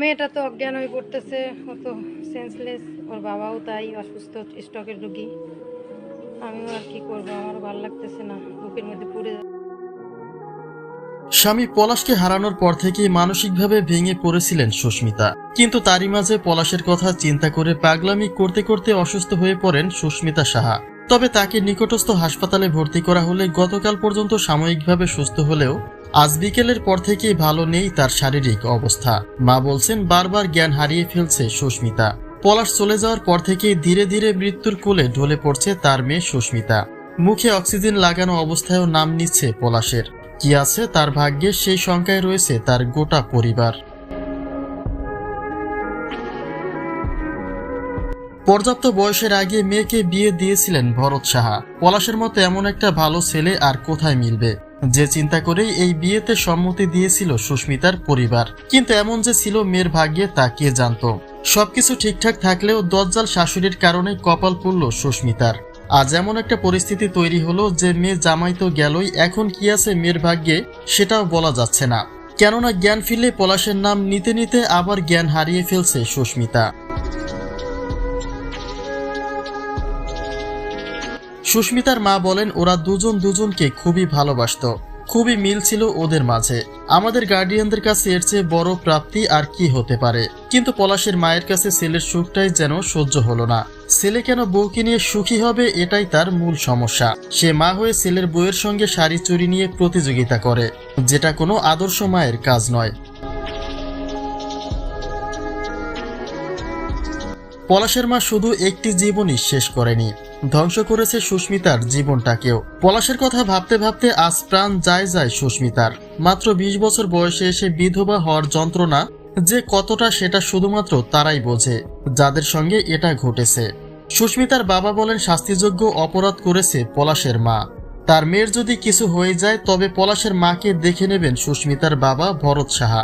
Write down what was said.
মেয়েটা তো অজ্ঞান হয়ে পড়তেছে, ও তো সেন্সলেস ওর বাবাও তাই অসুস্থ, স্টকের রুগী। আমিও আর কি করব, আমারও ভালো লাগতেছে না, বুকের মধ্যে পুড়ে। স্বামী পলাশকে হারানোর পর থেকেই মানসিকভাবে ভেঙে পড়েছিলেন সুস্মিতা। কিন্তু তারই মাঝে পলাশের কথা চিন্তা করে পাগলামি করতে করতে অসুস্থ হয়ে পড়েন সুস্মিতা সাহা। তবে তাকে নিকটস্থ হাসপাতালে ভর্তি করা হলে গতকাল পর্যন্ত সাময়িকভাবে সুস্থ হলেও আজ বিকেলের পর থেকেই ভালো নেই তার শারীরিক অবস্থা। মা বলছেন, বারবার জ্ঞান হারিয়ে ফেলছে সুস্মিতা। পলাশ চলে যাওয়ার পর থেকেই ধীরে ধীরে মৃত্যুর কোলে ঢলে পড়ছে তার মেয়ে সুস্মিতা। মুখে অক্সিজেন লাগানো অবস্থায়ও নাম নিচ্ছে পলাশের। কি আছে তার ভাগ্যে, সেই শঙ্কায় রয়েছে তার গোটা পরিবার। পর্যাপ্ত বয়সের আগে মেয়েকে বিয়ে দিয়েছিলেন ভরত সাহা। পলাশের মতো এমন একটা ভালো ছেলে আর কোথায় মিলবে? যে চিন্তা করেই এই বিয়েতে সম্মতি দিয়েছিল সুস্মিতার পরিবার। কিন্তু এমন যে ছিল মেয়ের ভাগ্যে তা কে জানত? সবকিছু ঠিকঠাক থাকলেও দজ্জাল শাশুড়ির কারণে কপাল পড়ল সুস্মিতার। আজ এমন একটা পরিস্থিতি তৈরি হলো যে মেয়ে জামাই তো গেলই, এখন কি আছে মেয়ের ভাগ্যে সেটাও বলা যাচ্ছে না। কেননা জ্ঞান ফিরলে পলাশের নাম নিতে নিতে আবার জ্ঞান হারিয়ে ফেলছে সুস্মিতা। সুস্মিতার মা বলেন, ওরা দুজন দুজনকে খুবই ভালোবাসতো। খুবই মিল ছিল ওদের মাঝে। আমাদের গার্ডিয়ানদের কাছে এর চেয়ে বড় প্রাপ্তি আর কি হতে পারে? কিন্তু পলাশের মায়ের কাছে ছেলের সুখটাই যেন সহ্য হলো না। ছেলে কেন বউকে নিয়ে সুখী হবে, এটাই তার মূল সমস্যা। সে মা হয়ে ছেলের বউয়ের সঙ্গে শাড়ি চুরি নিয়ে প্রতিযোগিতা করে, যেটা কোনো আদর্শ মায়ের কাজ নয়। পলাশের মা শুধু একটি জীবনই শেষ করেনি। ধ্বংস করেছে সুস্মিতার জীবনটাকেও। পলাশের কথা ভাবতে ভাবতে আজ প্রাণ যায় যায় সুস্মিতার। মাত্র ২০ বছর বয়সে এসে বিধবা হওয়ার যন্ত্রণা যে কতটা সেটা শুধুমাত্র তারাই বোঝে, যাদের সঙ্গে এটা ঘটেছে। সুস্মিতার বাবা বলেন শাস্তিযোগ্য অপরাধ করেছে পলাশের মা। তার মেয়ের যদি কিছু হয়ে যায়, তবে পলাশের মাকে দেখে নেবেন সুস্মিতার বাবা ভরত সাহা।